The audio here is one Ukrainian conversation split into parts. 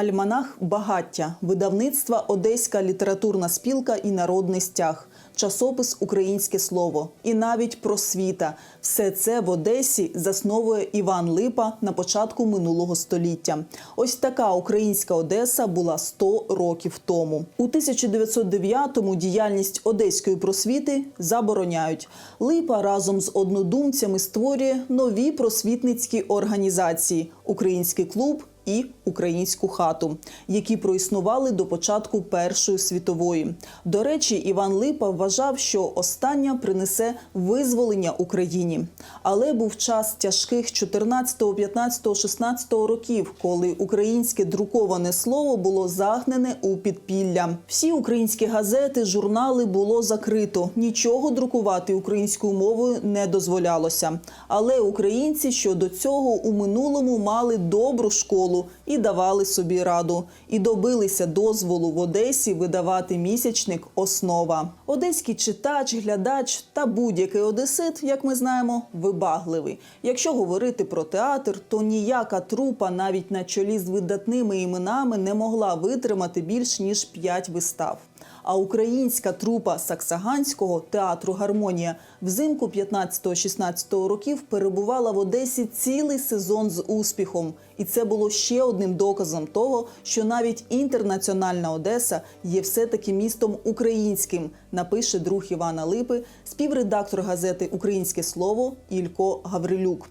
Альманах Багаття, видавництва Одеська літературна спілка і народний стяг, часопис Українське слово і навіть просвіта. Все це в Одесі засновує Іван Липа на початку минулого століття. Ось така українська Одеса була 100 років тому. У 1909-му діяльність одеської просвіти забороняють. Липа разом з однодумцями створює нові просвітницькі організації Український клуб і українську хату, які проіснували до початку Першої світової. До речі, Іван Липа вважав, що остання принесе визволення Україні. Але був час тяжких 14, 15, 16 років, коли українське друковане слово було загнене у підпілля. Всі українські газети, журнали було закрито. Нічого друкувати українською мовою не дозволялося. Але українці щодо цього у минулому мали добру школу і давали собі раду, і добилися дозволу в Одесі видавати місячник Основа. Одеський читач, глядач та будь-який одесит, як ми знаємо, вибагливий. Якщо говорити про театр, то ніяка трупа навіть на чолі з видатними іменами не могла витримати більш ніж п'ять вистав. А українська трупа Саксаганського театру Гармонія взимку 15-16 років перебувала в Одесі цілий сезон з успіхом, і це було ще одним доказом того, що навіть інтернаціональна Одеса є все-таки містом українським. Напише друг Івана Липи, співредактор газети Українське слово Ілько Гаврилюк.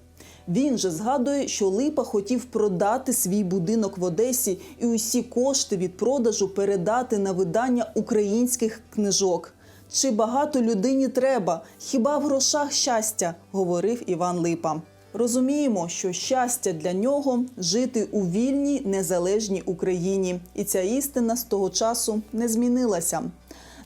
Він же згадує, що Липа хотів продати свій будинок в Одесі і усі кошти від продажу передати на видання українських книжок. Чи багато людині треба? Хіба в грошах щастя? говорив Іван Липа. Розуміємо, що щастя для нього жити у вільній незалежній Україні, і ця істина з того часу не змінилася.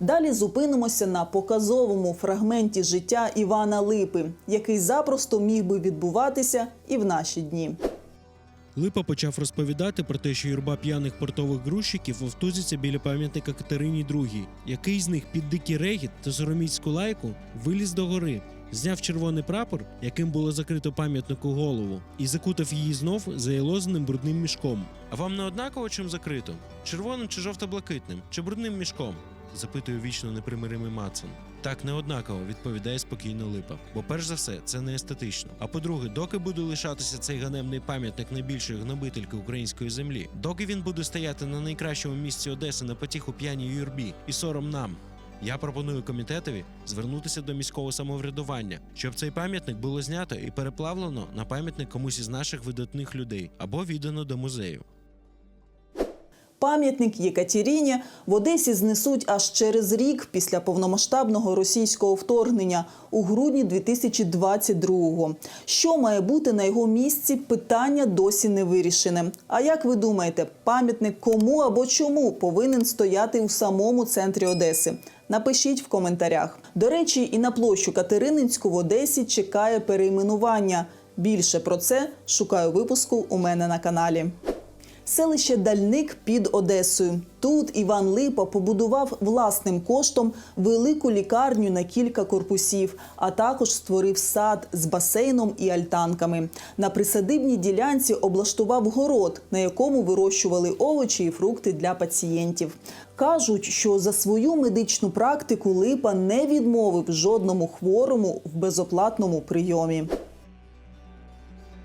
Далі зупинимося на показовому фрагменті життя Івана Липи, який запросто міг би відбуватися і в наші дні. Липа почав розповідати про те, що юрба п'яних портових грузчиків вовтузиться біля пам'ятника Катерині II. Який з них під дикий регіт та сороміцьку лайку виліз до гори, зняв червоний прапор, яким було закрито пам'ятнику голову, і закутав її знов заєлозаним брудним мішком. А вам не однаково чим закрито? Червоним чи жовто-блакитним, чи брудним мішком? Запитує вічно непримиримий Мацан. Так не однаково, відповідає спокійно Липа. Бо перш за все, це не естетично. А по-друге, доки буде лишатися цей ганебний пам'ятник найбільшої гнобительки української землі, доки він буде стояти на найкращому місці Одеси на потіху п'яній юрбі і сором нам. Я пропоную комітетові звернутися до міського самоврядування, щоб цей пам'ятник було знято і переплавлено на пам'ятник комусь із наших видатних людей або віддано до музею. Пам'ятник Єкатеріні в Одесі знесуть аж через рік після повномасштабного російського вторгнення у грудні 2022-го. Що має бути на його місці? Питання досі не вирішене. А як ви думаєте, пам'ятник кому або чому повинен стояти у самому центрі Одеси? Напишіть в коментарях. До речі, і на площу Катерининську в Одесі чекає перейменування. Більше про це шукаю випуску у мене на каналі. Селище Дальник під Одесою. Тут Іван Липа побудував власним коштом велику лікарню на кілька корпусів, а також створив сад з басейном і альтанками. На присадибній ділянці облаштував город, на якому вирощували овочі і фрукти для пацієнтів. Кажуть, що за свою медичну практику Липа не відмовив жодному хворому в безоплатному прийомі.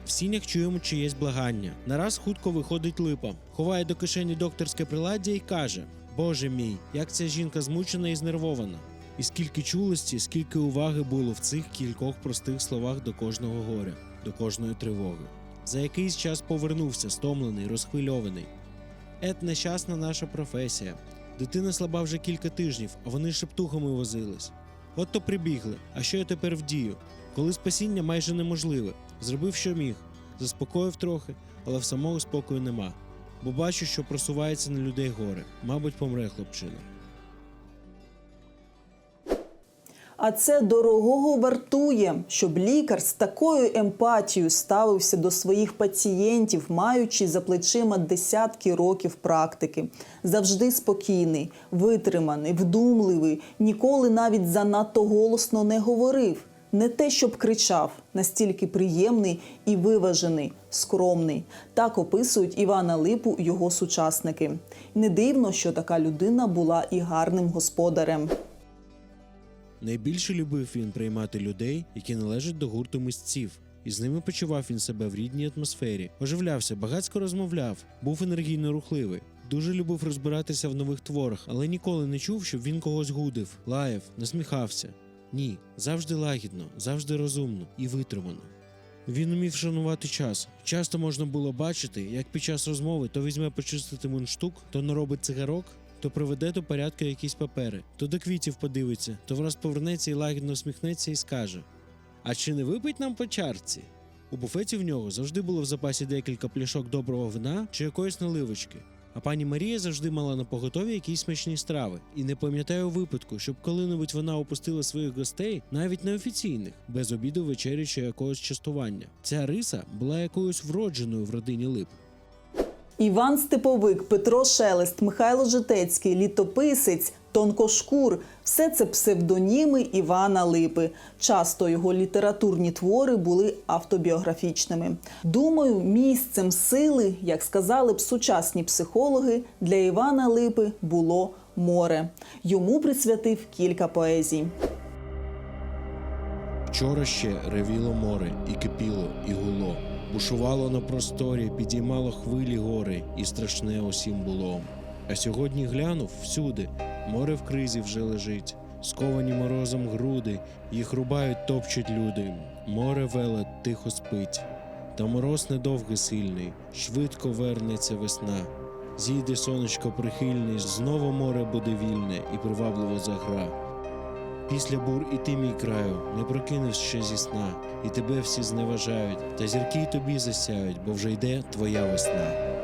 В сінях чуємо чиєсь благання. Нараз хутко виходить липа, ховає до кишені докторське приладдя і каже: Боже мій, як ця жінка змучена і знервована. І скільки чулості, скільки уваги було в цих кількох простих словах до кожного горя, до кожної тривоги. За якийсь час повернувся, стомлений, розхвильований. Ет нещасна наша професія. Дитина слаба вже кілька тижнів, а вони шептухами возились. От то прибігли. А що я тепер вдію? Коли спасіння майже неможливе. Зробив, що міг, заспокоїв трохи, але в самого спокою нема. Бо бачу, що просувається на людей горе. Мабуть, помре хлопчина. А це дорогого вартує, щоб лікар з такою емпатією ставився до своїх пацієнтів, маючи за плечима десятки років практики. Завжди спокійний, витриманий, вдумливий, ніколи навіть занадто голосно не говорив. Не те, щоб кричав, настільки приємний і виважений, скромний. Так описують Івана Липу його сучасники. Не дивно, що така людина була і гарним господарем. Найбільше любив він приймати людей, які належать до гурту мисців. І з ними почував він себе в рідній атмосфері, оживлявся, багатько розмовляв, був енергійно рухливий. Дуже любив розбиратися в нових творах, але ніколи не чув, щоб він когось гудив, лаяв, насміхався. Ні, завжди лагідно, завжди розумно і витримано. Він умів шанувати час. Часто можна було бачити, як під час розмови то візьме почистити мундштук, то наробить цигарок, то приведе до порядку якісь папери, то до квітів подивиться, то враз повернеться і лагідно усміхнеться і скаже: А чи не випить нам по чарці? У буфеті в нього завжди було в запасі декілька пляшок доброго вина чи якоїсь наливочки. А пані Марія завжди мала на поготові якісь смачні страви, і не пам'ятаю випадку, щоб коли-небудь вона опустила своїх гостей, навіть неофіційних, без обіду, вечері чи якогось частування. Ця риса була якоюсь вродженою в родині Лип. Іван Степовик, Петро Шелест, Михайло Житецький, літописець, тонкошкур все це псевдоніми Івана Липи. Часто його літературні твори були автобіографічними. Думаю, місцем сили, як сказали б сучасні психологи, для Івана Липи було море. Йому присвятив кілька поезій. Вчора ще ревіло море, і кипіло, і гуло. Бушувало на просторі, підіймало хвилі гори, і страшне усім було. А сьогодні глянув всюди, море в кризі вже лежить, сковані морозом груди, їх рубають, топчуть люди. Море веле тихо спить. Та мороз недовгий сильний, швидко вернеться весна. Зійде сонечко прихильний, знову море буде вільне і привабливо загра. Після бур і ти, мій краю, не прокинешся ще зі сна, і тебе всі зневажають, та зірки й тобі засяють, бо вже йде твоя весна.